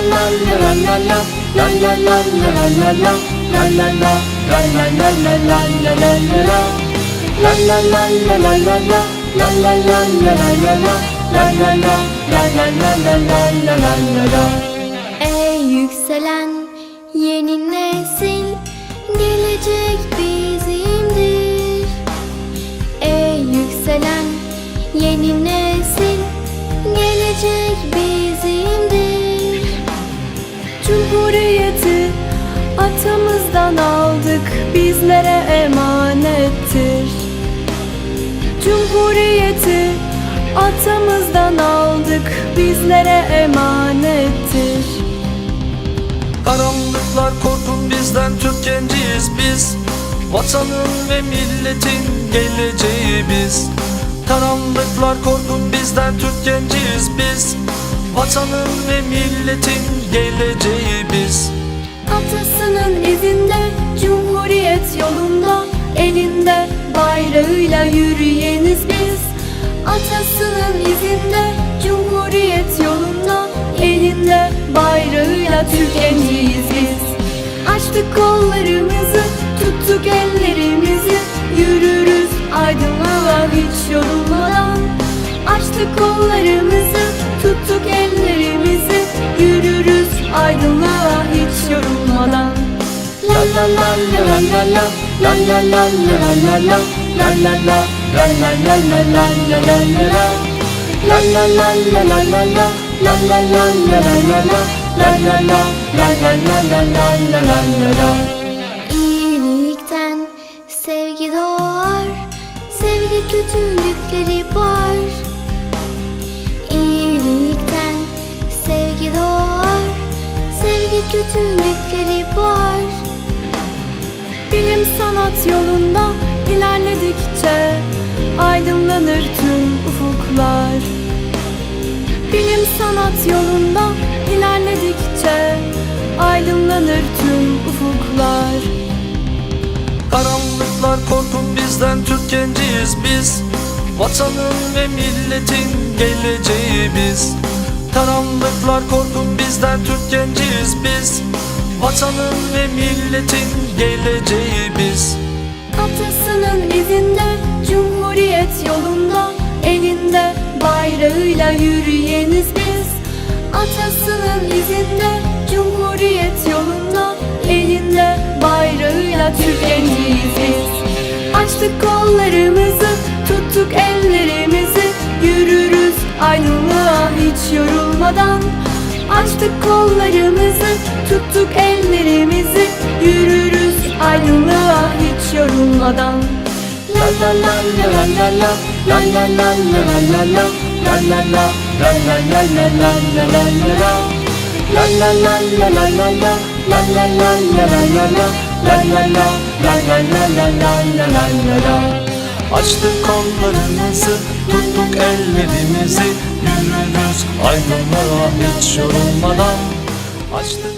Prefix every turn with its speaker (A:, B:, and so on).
A: la la la la la la La la la la la la la La la la La la la la la la la la la La la la la la la la La la la la la la la La la la La la la
B: Ey yükselen yeni nesil
C: atamızdan aldık bizlere emanettir. Cumhuriyeti atamızdan aldık bizlere emanettir.
D: Karanlıklar korkun bizden Türk genciyiz biz. Vatanın ve milletin geleceği biz. Karanlıklar korkun bizden Türk genciyiz biz. Vatanın ve milletin geleceği biz
C: Atasının izinde Cumhuriyet yolunda Elinde bayrağıyla yürüyeniz biz. Atasının izinde Cumhuriyet yolunda Elinde bayrağıyla Türk genciyiz biz. Açtık kollarımızı tuttuk ellerimizi Yürürüz aydınlığa hiç yorulmadan. Açtık kollarımızı tuttuk ellerimizi Yürürüz aydınlığa hiç yorulmadan
A: La la la la la la la La la la la la la la La la la La la la la la la la la la La la la la la la la La la la la la la la La la la La la la la la la
B: İyilikten sevgi doğar, sevgi kötülükleri boğar. Kötülükleri boğar.
C: Bilim sanat yolunda ilerledikçe Aydınlanır tüm ufuklar. Bilim sanat yolunda ilerledikçe Aydınlanır tüm ufuklar.
D: Karanlıklar korkun bizden Türk genciyiz biz. Vatanın ve milletin geleceği biz Karanlıklar korkun bizden Türk genciyiz biz. Vatanın ve milletin geleceği biz.
C: Atasının izinde Cumhuriyet yolunda Elinde bayrağıyla yürüyeniz biz. Atasının izinde Cumhuriyet yolunda Elinde bayrağıyla Türk genciyiz biz. Açtık kollarımızı tuttuk ellerimizi Yürürüz aydınlığa hiç yorulmadan Açtık kollarımızı tuttuk ellerimizi Yürürüz aydınlığa hiç yorulmadan
A: La la la la la la la La la la la la la la La la la La la la la la la la la la La la la la la la la La la la la la la la La la la La la la la la la
D: Açtık kollarımızı, tuttuk ellerimizi Yürürüz aydınlığa hiç yorulmadan Açtık